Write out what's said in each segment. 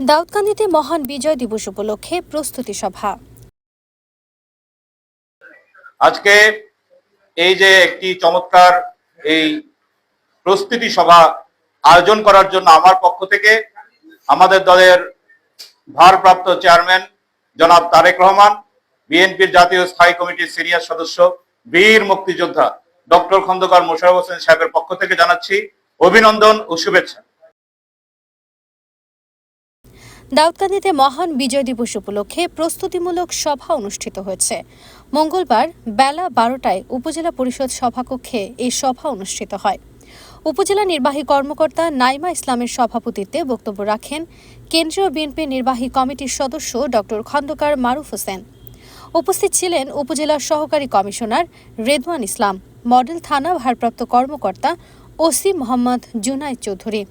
দাউদকান্দিতে মহান বিজয় দিবস উপলক্ষে প্রস্তুতি সভা। আজকে এই যে একটি চমৎকার এই প্রস্তুতি সভা আয়োজন করার জন্য আমার পক্ষ থেকে আমাদের দলের ভারপ্রাপ্ত চেয়ারম্যান জনাব তারেক রহমান, বিএনপির জাতীয় স্থায়ী কমিটির সিনিয়র সদস্য, বীর মুক্তিযোদ্ধা ডক্টর খন্দকার মোশারফ হোসেন সাহেবের পক্ষ থেকে জানাচ্ছি অভিনন্দন ও শুভেচ্ছা। দাউদকান্দিতে মহান বিজয় দিবস উপলক্ষে প্রস্তুতিমূলক সভা অনুষ্ঠিত হয়েছে। মঙ্গলবার বেলা বারোটায় উপজেলা পরিষদ সভাকক্ষে এই সভা অনুষ্ঠিত হয়। উপজেলা নির্বাহী কর্মকর্তা নাইমা ইসলামের সভাপতিত্বে বক্তব্য রাখেন কেন্দ্রীয় বিএনপি নির্বাহী কমিটির সদস্য ডক্টর খন্দকার মারুফ হোসেন। উপস্থিত ছিলেন উপজেলা সহকারী কমিশনার রেদওয়ান ইসলাম, মডেল থানা ভারপ্রাপ্ত কর্মকর্তা ওসি মোহাম্মদ জুনাইদ চৌধুরী।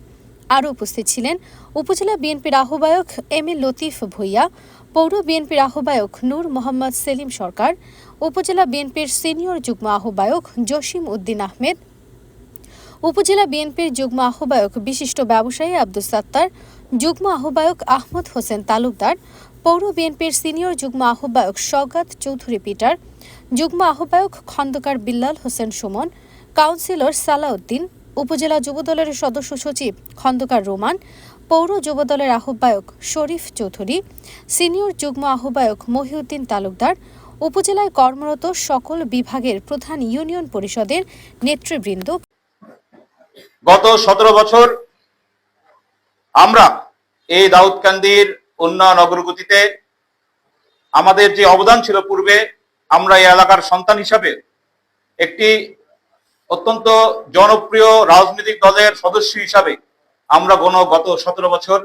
আরও উপস্থিত ছিলেন উপজেলা বিএনপির আহ্বায়ক এম এ লতিফ ভুইয়া, পৌর বিএনপির আহ্বায়ক নূর মোহাম্মদ সেলিম সরকার, উপজেলা বিএনপির সিনিয়র যুগ্ম আহ্বায়ক জসিম উদ্দিন আহমেদ, উপজেলা বিএনপির যুগ্ম আহ্বায়ক বিশিষ্ট ব্যবসায়ী আব্দুল সাত্তার, যুগ্ম আহ্বায়ক আহমদ হোসেন তালুকদার, পৌর বিএনপির সিনিয়র যুগ্ম আহ্বায়ক সৌগাত চৌধুরী পিটার, যুগ্ম আহ্বায়ক খন্দকার বিল্লাল হোসেন সুমন, কাউন্সিলর সালাউদ্দিন উপজেলা যুবদলের সদস্য সচিব খন্দকার রোমান, পৌর যুবদলের আহ্বায়ক শরীফ চৌধুরী, সিনিয়র যুগ্ম আহ্বায়ক মহিউদ্দিন তালুকদার, উপজেলায় কর্মরত সকল বিভাগের প্রধান ইউনিয়ন পরিষদের নেতৃবৃন্দ। গত সতেরো বছর আমরা এই দাউদকান্দির উন্নয়ন অগ্রগতিতে আমাদের যে অবদান ছিল পূর্বে, আমরা এই এলাকার সন্তান হিসাবে একটি অত্যন্ত জনপ্রিয় রাজনৈতিক দলের সদস্য হিসাবে আমরা গণ গত সতেরো বছর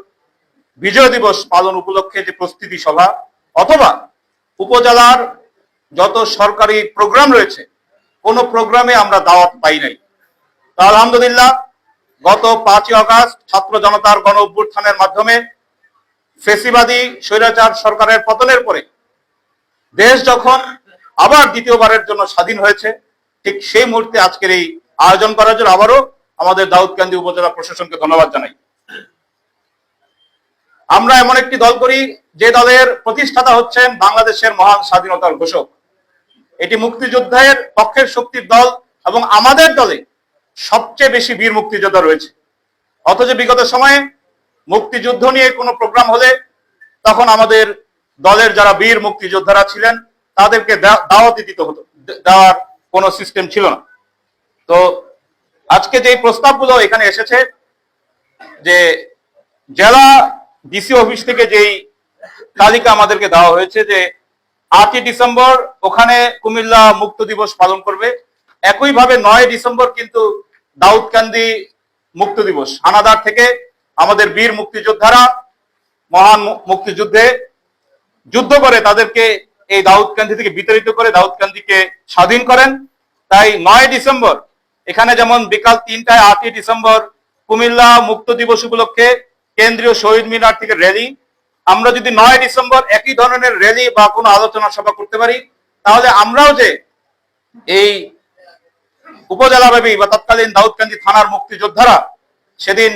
বিজয় দিবস পালন উপলক্ষে যে প্রস্তুতি সভা অথবা উপজেলার যত সরকারি প্রোগ্রাম রয়েছে, কোনো প্রোগ্রামে আমরা দাওয়াত পাই নাই। তা আলহামদুলিল্লাহ, গত পাঁচই আগস্ট ছাত্র জনতার গণ অভ্যুত্থানের মাধ্যমে ফেসিবাদী স্বৈরাচার সরকারের পতনের পরে দেশ যখন আবার দ্বিতীয়বারের জন্য স্বাধীন হয়েছে ঠিক সেই মুহূর্তে আজকের এই আয়োজন করার জন্য আবারও আমাদের দাউদকান্দি উপজেলা প্রশাসনকে ধন্যবাদ জানাই। আমরা এমন একটি দল করি, যে দলের প্রতিষ্ঠাতা হচ্ছেন বাংলাদেশের মহান স্বাধীনতার ঘোষক। এটি মুক্তিযুদ্ধের পক্ষের শক্তির দল এবং আমাদের দলে সবচেয়ে বেশি বীর মুক্তিযোদ্ধা রয়েছে। অথচ বিগত সময়ে মুক্তিযুদ্ধ নিয়ে কোনো প্রোগ্রাম হলে তখন আমাদের দলের যারা বীর মুক্তিযোদ্ধারা ছিলেন, তাদেরকে দাওয়াতি দিতে হতো দেওয়ার কোনো সিস্টেম ছিল না। তো আজকে যে প্রস্তাবগুলো এখানে এসেছে যে জেলা ডিসি অফিস থেকে যেই তালিকা আমাদেরকে দেওয়া হয়েছে যে আটই ডিসেম্বর ওখানে কুমিল্লা মুক্ত দিবস পালন করবে, একইভাবে নয় ডিসেম্বর কিন্তু দাউদকান্দি মুক্ত দিবস। হানাদার থেকে আমাদের বীর মুক্তিযোদ্ধারা, মহান মুক্তিযুদ্ধে যুদ্ধ করে তাদেরকে এই দাউদকান্দি থেকে বিতাড়িত করে দাউদকান্দিকে স্বাধীন করেন। তাই নয় ডিসেম্বর, এখানে যেমন বিকাল তিনটায় আটই ডিসেম্বর কুমিল্লা মুক্ত দিবস উপলক্ষে কেন্দ্রীয় শহীদ মিনার থেকে র্যালি। আমরা যদি নয় ডিসেম্বর একই ধরনের র্যালি বা কোনো আলোচনা সভা করতে পারি, তাহলে আমরাও যে এই উপজেলাব্যাপী বা তৎকালীন দাউদকান্দি থানার মুক্তিযোদ্ধারা সেদিন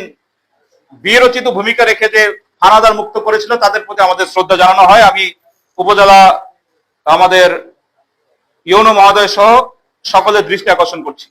বীরোচিত ভূমিকা রেখে যে হানাদার মুক্ত করেছিল, তাদের প্রতি আমাদের শ্রদ্ধা জানানো হয়। আমি উপজেলা আমাদের ইউনো মহোদয় সহ সকলের দৃষ্টি আকর্ষণ করছি।